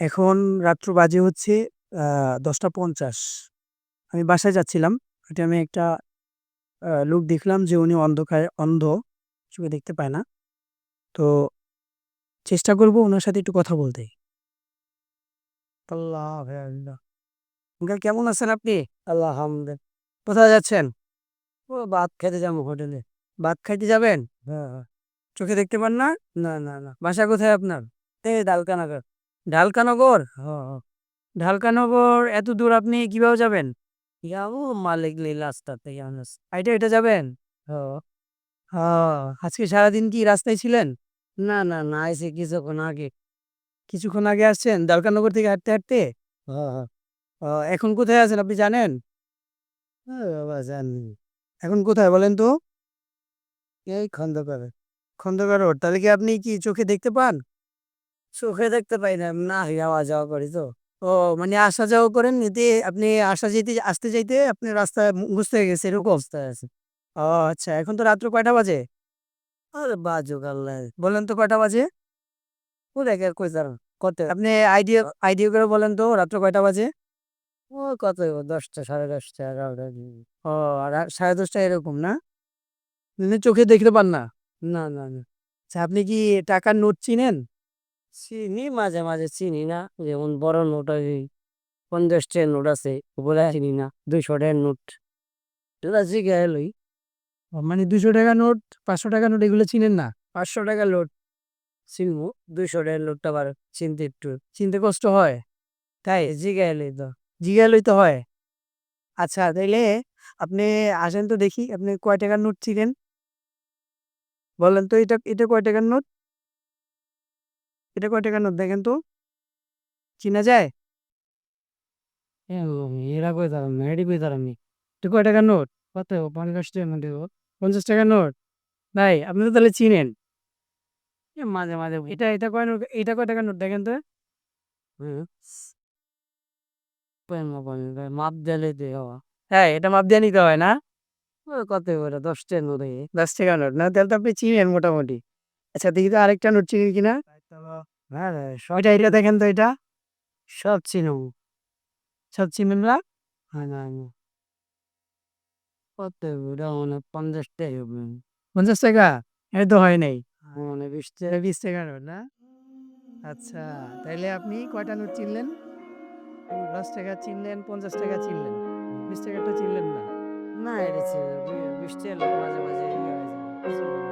এখন রাত্র বাজে হচ্ছে ১০টা ৫০ আমি বাসায় যাচ্ছিলাম। ওইটা আমি একটা লোক দেখলাম যে উনি অন্ধকার অন্ধ। চোখে দেখতে পায় না। তো চেষ্টা করব ওনার সাথে একটু কথা বলতে। আল্লাহ আল্লাহ। আঙ্কেল কেমন আছেন আপনি? আলহামদুলিল্লাহ। কোথায় যাচ্ছেন? ও ভাত খাইতে যাব হোটেলে। ভাত খাইতে যাবেন? হ্যাঁ, হ্যাঁ। চোখে দেখতে পান না? না, না, না। বাসা কোথায় আপনার? এই ডালকানগর। ঢালকানগর? ঢালকানগর এত দূর আপনি কীভাবে যাবেন? যাব মালিক রাস্তাতে। হাইটা, হাইটা যাবেন? আজকে সারাদিন কি রাস্তায় ছিলেন? না, না, না আইছি কিছুক্ষণ আগে। কিছুক্ষণ আগে আসছেন ডালকানগর থেকে হাঁটতে, হাঁটতে? এখন কোথায় আছেন আপনি জানেন? বাবা জানি। এখন কোথায় বলেন তো? এই খন্দকার খন্দকার রোড। তাহলে কি আপনি কি চোখে দেখতে পান? চোখে দেখতে পাই না। না যাওয়া যাওয়া করি তো। ও মানে আসা যাওয়া করেন এতে আপনি আসা যেতে আসতে যাইতে আপনি মুখস্থ হয়ে গেছে এরকম অবস্থা আছে। ও আচ্ছা এখন তো রাত্র কয়টা বাজে? আরে বাজুক আল্লাহ। বলেন তো কয়টা বাজে? ও দেখে কই দাঁড়ান। কত? আপনি আইডিয়া আইডিয়া করে বলেন তো রাত্র কয়টা বাজে? ও কত ১০টা ১০:৩০ ১১টা ও আর ১০:৩০ এরকম না? চোখে দেখতে পান না? না, না, না। আচ্ছা আপনি কি টাকার নোট চিনেন? চিনি মাঝে, মাঝে চিনি না। যেমন বড় নোট ওই ৫০ টাকার নোট আছে ওগুলা চিনি না। ২০০ টাকার নোট। এগুলা জিগায় লই। মানে ২০০ টাকার নোট, ৫০০ টাকার নোট এগুলো চিনেন না? ৫০০ টাকার নোট চিনবো। ২০০ টাকার নোটটা আবার চিনতে একটু চিনতে কষ্ট হয়। তাই জিগায় লই তো। জিগায় তো হয়? আচ্ছা তাইলে আপনি আসেন তো দেখি আপনি কয় টাকার নোট চিনেন? বলেন তো এটা এটা কয় টাকার নোট? এটা কয় টাকার নোট দেখেন তো? চিনা যায়? এরা কই এটা কয় টাকার নোট? কত? ৫০ টাকার নোট দেব। ৫০ নোট? ভাই আপনি তো তাহলে চিনেন। মাঝে, মাঝে এটা এটা কয় নোট এটা কয় টাকার নোট দেখেন তো? মাপ দিলে হ্যাঁ, এটা মাপ দিয়ে নিতে হয় না? কত করে ১০ টাকার নোট এই। ১০ টাকার নোট না তাহলে তো আপনি চিনেন মোটামুটি। আচ্ছা দেখি তো আরেকটা নোট চিনেন কিনা? হ্যাঁ, এটা এটা দেখেন তো এটা? সব চিনবো। সব চিনেন না? হ্যাঁ, না। কত এটা মনে হয় ৫০ টাকা। ৫০ টাকা? এই তো হয় নাই। মানে ২০ টাকা ২০ টাকার নোট না? আচ্ছা তাইলে আপনি কয়টা নোট চিনলেন? ১০ টাকা চিনলেন, ৫০ টাকা চিনলেন। ২০ টাকারটা চিনলেন না? না এটা ২০ টাকার মাঝে, মাঝে ইয়ে হয়ে।